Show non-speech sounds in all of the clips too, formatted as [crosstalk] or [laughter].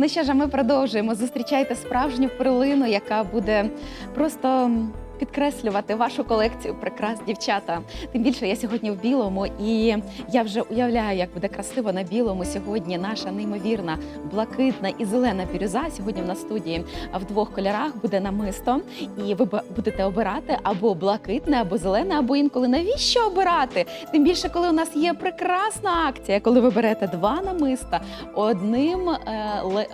Ну що ж, ми продовжуємо. Зустрічайте справжню перлину, яка буде просто підкреслювати вашу колекцію прикрас, дівчата. Тим більше я сьогодні в білому, і я вже уявляю, як буде красиво на білому сьогодні. Наша неймовірна блакитна і зелена бірюза. Сьогодні в нас студії в двох кольорах буде намисто, і ви будете обирати або блакитне, або зелене, або інколи навіщо обирати? Тим більше, коли у нас є прекрасна акція, коли ви берете два намиста одним е,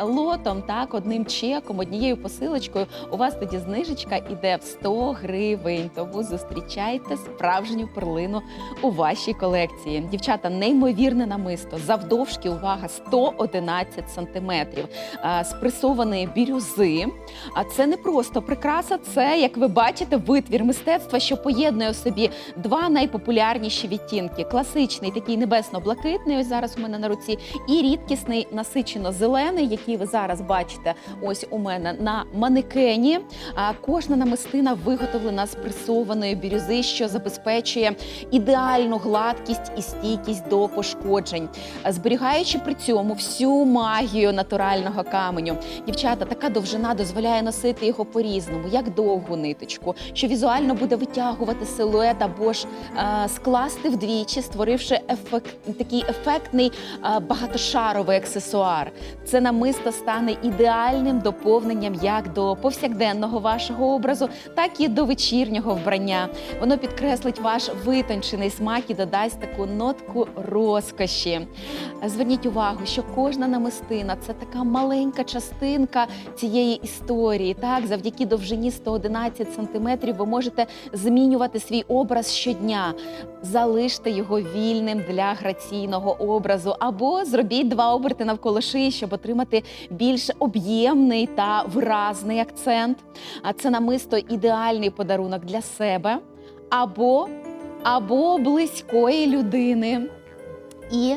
лотом, так, одним чеком, однією посилочкою, у вас тоді знижечка іде в 100 гривень. Тому зустрічайте справжню перлину у вашій колекції. Дівчата, неймовірне намисто, завдовжки, увага, 111 сантиметрів спресованої бірюзи. А це не просто прикраса, це, як ви бачите, витвір мистецтва, що поєднує у собі два найпопулярніші відтінки: класичний, такий небесно-блакитний, ось зараз у мене на руці, і рідкісний насичено-зелений, який ви зараз бачите ось у мене на манекені. А кожна намистина виготовлена з пресованої бірюзи, що забезпечує ідеальну гладкість і стійкість до пошкоджень, зберігаючи при цьому всю магію натурального каменю. Дівчата, така довжина дозволяє носити його по-різному, як довгу ниточку, що візуально буде витягувати силует або ж е, скласти вдвічі, створивши ефект, такий ефектний е, багатошаровий аксесуар. Це намисто стане ідеальним доповненням як до повсякденного вашого образу, так і до вечірнього вбрання. Воно підкреслить ваш витончений смак і додасть таку нотку розкоші. Зверніть увагу, що кожна намистина це така маленька частинка цієї історії. Так, завдяки довжині 111 сантиметрів ви можете змінювати свій образ щодня. Залиште його вільним для граційного образу, або зробіть два оберти навколо шиї, щоб отримати більш об'ємний та виразний акцент. А це намисто ідеальний подарунок для себе або, або близької людини. І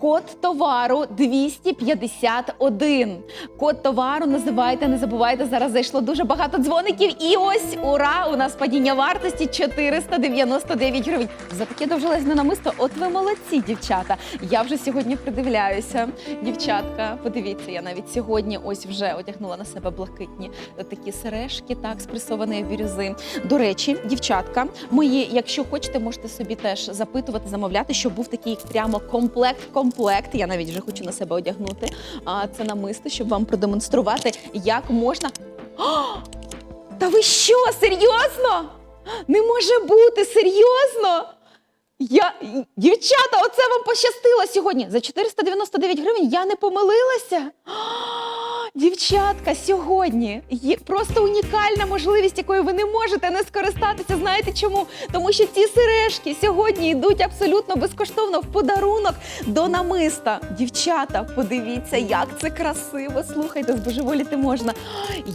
Код товару 251. Код товару називайте, не забувайте. Зараз зайшло дуже багато дзвоників. І ось ура! У нас падіння вартості 499 гривень. За таке довжелезне намисто. От ви молодці, дівчата. Я вже сьогодні придивляюся. Дівчатка, подивіться, я навіть сьогодні ось вже одягнула на себе блакитні такі сережки, так, з пресованої бірюзи. До речі, дівчатка, мої, якщо хочете, можете собі теж запитувати, замовляти, щоб був такий прямо комплект-комплект. Я навіть вже хочу на себе одягнути. А це намисто, щоб вам продемонструвати, як можна. О! Та ви що, серйозно? Не може бути, серйозно? Я, дівчата, оце вам пощастило сьогодні. За 499 гривень я не помилилася. Дівчатка, сьогодні є просто унікальна можливість, якою ви не можете не скористатися. Знаєте чому? Тому що ці сережки сьогодні йдуть абсолютно безкоштовно в подарунок до намиста. Дівчата, подивіться, як це красиво. Слухайте, збожеволіти можна.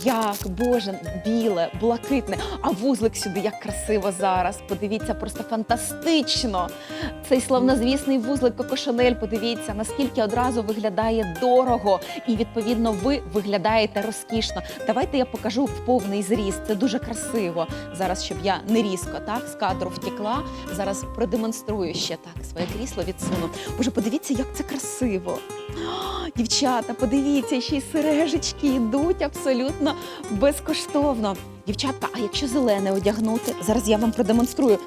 Як Боже, біле, блакитне. А вузлик сюди як красиво зараз. Подивіться, просто фантастично. Цей славнозвісний вузлик Коко Шанель. Подивіться, наскільки одразу виглядає дорого, і відповідно ви виглядаєте розкішно. Давайте я покажу в повний зріст. Це дуже красиво. Зараз, щоб я не різко так з кадру втекла. Зараз продемонструю ще так своє крісло відсуну. Боже, подивіться, як це красиво. Дівчата, подивіться, ще й сережечки йдуть абсолютно безкоштовно. Дівчатка, а якщо зелене одягнути, зараз я вам продемонструю.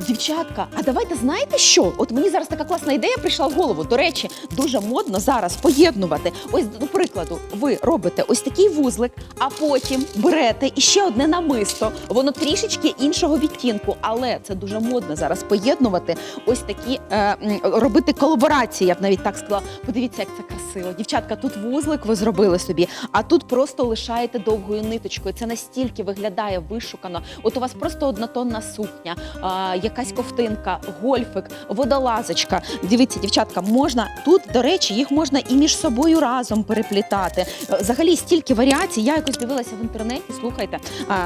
Дівчатка, а давайте знаєте що? От мені зараз така класна ідея прийшла в голову. До речі, дуже модно зараз поєднувати. Ось, до прикладу, ви робите ось такий вузлик, а потім берете іще одне намисто. Воно трішечки іншого відтінку, але це дуже модно зараз поєднувати. Ось такі е, робити колаборації. Я б навіть так сказала. Подивіться, як це красиво. Дівчатка, тут вузлик ви зробили собі, а тут просто лишаєте довгою ниточкою. Це настільки виглядає вишукано. От у вас просто однотонна сукня, а, якась ковтинка, гольфик, водолазочка. Дивіться, дівчатка, можна тут, до речі, їх можна і між собою разом переплітати. Е, Взагалі стільки варіацій. Я якось дивилася в інтернеті. Слухайте,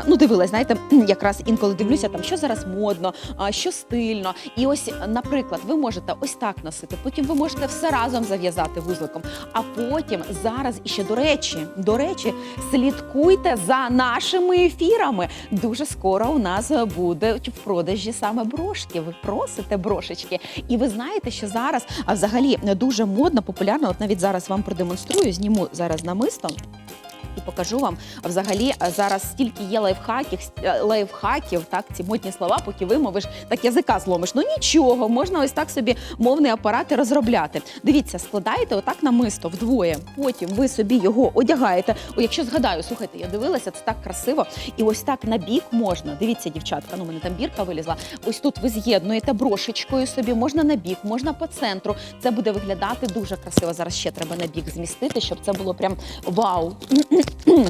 ну дивилась, знаєте, [clears throat] якраз інколи дивлюся там, що зараз модно, що стильно. І ось, наприклад, ви можете ось так носити. Потім ви можете все разом зав'язати вузликом. А потім зараз іще до речі, до речі, слідкуйте за нашими ефірами. Дуже скоро у нас будуть в продажі саме брошки. Ви просите брошечки. І ви знаєте, що зараз а взагалі дуже модно, популярно. От навіть зараз вам продемонструю, зніму зараз намисто. І покажу вам взагалі зараз стільки є лайфхаків, с- лайфхаків, так ці модні слова, поки вимовиш, так язика зломиш. Ну нічого, можна ось так собі мовний апарат розробляти. Дивіться, складаєте отак намисто вдвоє. Потім ви собі його одягаєте. О, якщо згадаю, слухайте, я дивилася, це так красиво. І ось так на бік можна. Дивіться, дівчатка, ну мене там бірка вилізла. Ось тут ви з'єднуєте брошечкою собі, можна на бік, можна по центру. Це буде виглядати дуже красиво. Зараз ще треба на бік змістити, щоб це було прям вау. [clears throat]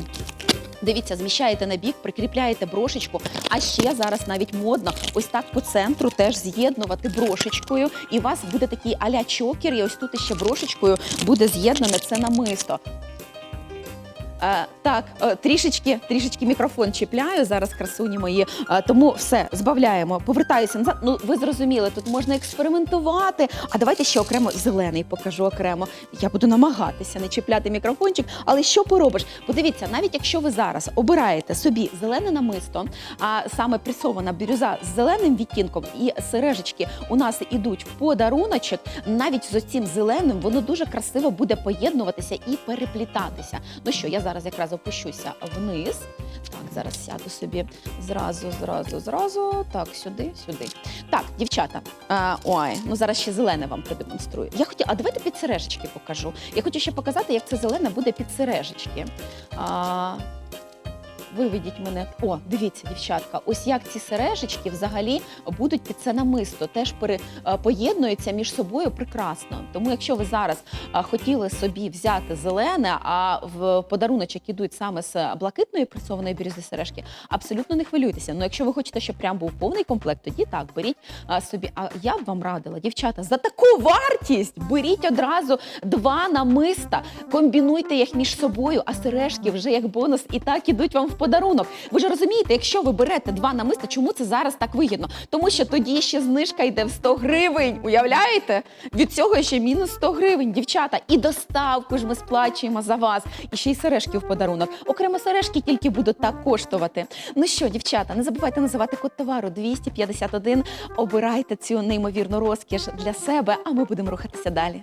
Дивіться, зміщаєте на бік, прикріпляєте брошечку. А ще зараз навіть модно ось так по центру теж з'єднувати брошечкою. І у вас буде такий аля чокер, і ось тут ще брошечкою буде з'єднане це намисто. Е, так, е, трішечки, трішечки мікрофон чіпляю зараз, красуні мої. Е, тому все збавляємо. Повертаюся назад. Ну ви зрозуміли, тут можна експериментувати. А давайте ще окремо зелений покажу окремо. Я буду намагатися не чіпляти мікрофончик. Але що поробиш? Подивіться, навіть якщо ви зараз обираєте собі зелене намисто, а саме пресована бірюза з зеленим відтінком і сережечки у нас ідуть в подаруночок, навіть з цим зеленим воно дуже красиво буде поєднуватися і переплітатися. Ну що, я зараз якраз опущуся вниз. Так, зараз сяду собі зразу, зразу, зразу. Так, сюди, сюди. Так, дівчата. А, ой, ну зараз ще зелене вам продемонструю. Я хотіла, а давайте під сережечки покажу. Я хочу ще показати, як це зелене буде під сережечки. А, Виведіть мене. О, дивіться, дівчатка, ось як ці сережечки взагалі будуть під це намисто, теж пере, е, поєднуються між собою прекрасно. Тому, якщо ви зараз е, хотіли собі взяти зелене, а в подаруночок ідуть саме з блакитної пресованої бірюзи сережки, абсолютно не хвилюйтеся. Ну, якщо ви хочете, щоб прям був повний комплект, тоді так беріть е, собі. А я б вам радила, дівчата, за таку вартість беріть одразу два намиста, комбінуйте їх між собою, а сережки вже як бонус і так ідуть вам в подарунок. Ви ж розумієте, якщо ви берете два намиста, чому це зараз так вигідно? Тому що тоді ще знижка йде в 100 гривень. Уявляєте? Від цього ще мінус 100 гривень, дівчата. І доставку ж ми сплачуємо за вас. І ще й сережки в подарунок. Окремо сережки тільки будуть так коштувати. Ну що, дівчата, не забувайте називати код товару 251. Обирайте цю неймовірну розкіш для себе, а ми будемо рухатися далі.